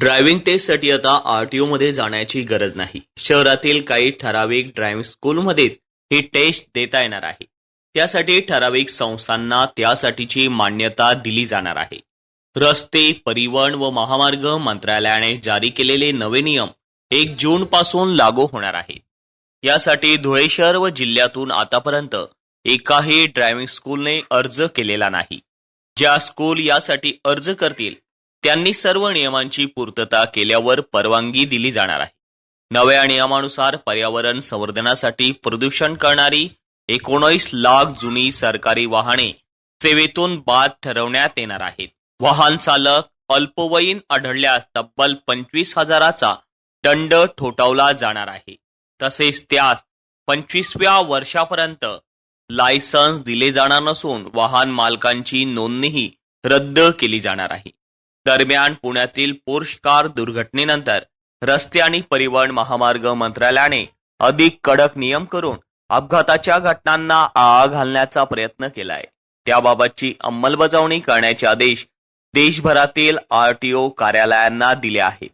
Driving टेस्टसाठी आता RTO मध्ये जाण्याची गरज नाही. शहरातील काही ठराविक ड्रायव्हिंग स्कूलमध्येच ही टेस्ट देता येणार आहे. त्यासाठी ठराविक संस्थांना त्यासाठीची मान्यता दिली जाणार आहे. रस्ते परिवहन व महामार्ग मंत्रालयाने जारी केलेले नवे नियम एक जून पासून लागू होणार आहेत. यासाठी धुळे शहर व जिल्ह्यातून आतापर्यंत एकाही ड्रायव्हिंग स्कूलने अर्ज केलेला नाही. ज्या स्कूल यासाठी अर्ज करतील त्यांनी सर्व नियमांची पूर्तता केल्यावर परवानगी दिली जाणार आहे. नव्या नियमानुसार पर्यावरण संवर्धनासाठी प्रदूषण करणारी एकोणीस लाख जुनी सरकारी वाहने सेवेतून बाद ठरवण्यात येणार आहेत. वाहन चालक अल्पवयीन आढळल्यास तब्बल पंचवीस हजाराचा दंड ठोठावला जाणार आहे. तसेच त्यास पंचवीसव्या वर्षापर्यंत लायसन्स दिले जाणार नसून वाहन मालकांची नोंदणीही रद्द केली जाणार आहे. दरम्यान पुण्यातील पोर्श कार दुर्घटनेनंतर रस्ते आणि परिवहन महामार्ग मंत्रालयाने अधिक कडक नियम करून अपघाताच्या घटनांना आळा घालण्याचा प्रयत्न केलाय. त्याबाबतची अंमलबजावणी करण्याचे आदेश देशभरातील आरटीओ कार्यालयांना दिले आहेत.